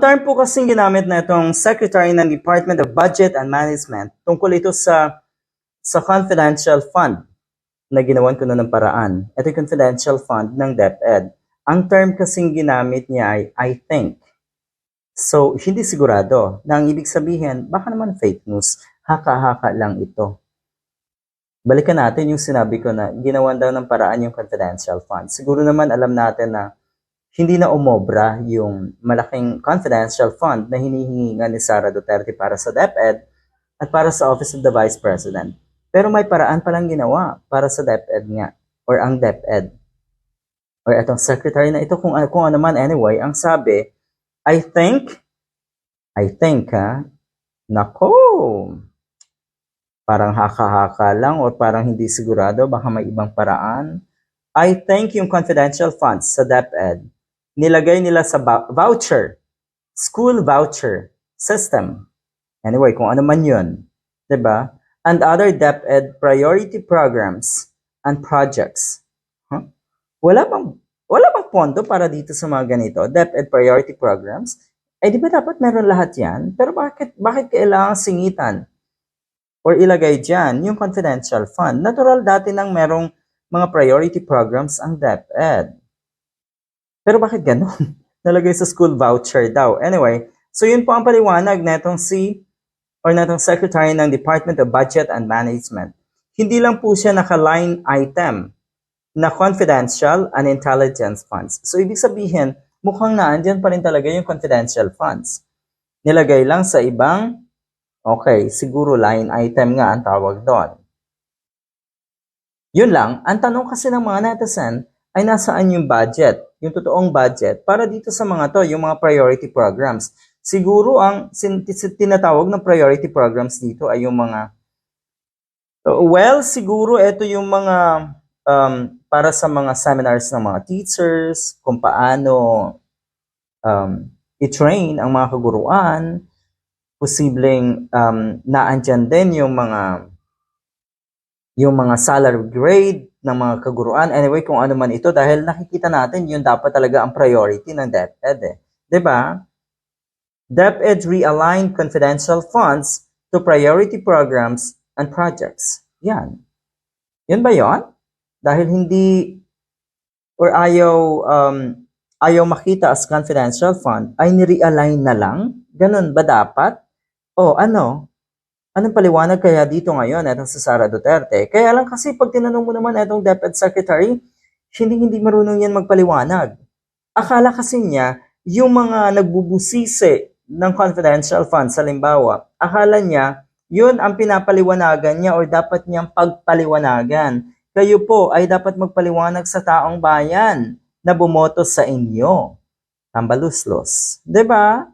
Ang po kasing ginamit na itong Secretary ng Department of Budget and Management tungkol ito sa sa confidential fund na ginawan ko na ng paraan. Ito yung confidential fund ng DepEd. Ang term kasing ginamit niya ay I think. So, hindi sigurado na ang ibig sabihin, baka naman fake news, haka-haka lang ito. Balikan natin yung sinabi ko na ginawan daw ng paraan yung confidential fund. Siguro naman alam natin na hindi na umobra yung malaking confidential fund na hinihingi nga ni Sara Duterte para sa DepEd at para sa Office of the Vice President. Pero may paraan palang ginawa para sa DepEd nga or ang DepEd or itong secretary na ito kung, kung ano man anyway, ang sabi, I think, I think ha, nako, parang haka-haka lang or parang hindi sigurado, baka may ibang paraan. I think yung confidential funds sa DepEd, nilagay nila sa vou- voucher, school voucher system. Anyway, kung ano man yun, 'di ba? And other DepEd priority programs and projects. Huh? Wala bang wala bang pondo para dito sa mga ganito, DepEd priority programs? Eh di ba dapat meron lahat 'yan? Pero bakit bakit kailangan singitan? Or ilagay diyan yung confidential fund. Natural dati nang merong mga priority programs ang DepEd. Pero bakit ganun? Nalagay sa school voucher daw. Anyway, so yun po ang paliwanag netong si or netong Secretary ng Department of Budget and Management. Hindi lang po siya naka-line item na confidential and intelligence funds. So ibig sabihin, mukhang naandyan pa rin talaga yung confidential funds. Nilagay lang sa ibang, okay, siguro line item nga ang tawag doon. Yun lang, ang tanong kasi ng mga netizen ay nasaan yung budget, yung totoong budget para dito sa mga to, yung mga priority programs. Siguro ang tinatawag na priority programs dito ay yung mga Well, siguro ito yung mga um, para sa mga seminars ng mga teachers, kung paano um, i-train ang mga kaguruan, posibleng um, naandyan din yung mga yung mga salary grade ng mga kaguruan. Anyway, kung ano man ito, dahil nakikita natin yun dapat talaga ang priority ng DepEd. Eh. ba? DepEd realigned confidential funds to priority programs and projects. Yan. Yun ba yon? Dahil hindi or ayaw um, ayaw makita as confidential fund, ay ni-realign na lang? Ganun ba dapat? O ano? Anong paliwanag kaya dito ngayon etong si Sara Duterte? Kaya lang kasi pag tinanong mo naman etong DepEd Secretary, hindi hindi marunong yan magpaliwanag. Akala kasi niya, yung mga nagbubusisi ng confidential funds, halimbawa, akala niya, yun ang pinapaliwanagan niya or dapat niyang pagpaliwanagan. Kayo po ay dapat magpaliwanag sa taong bayan na bumoto sa inyo. Tambaluslos. ba?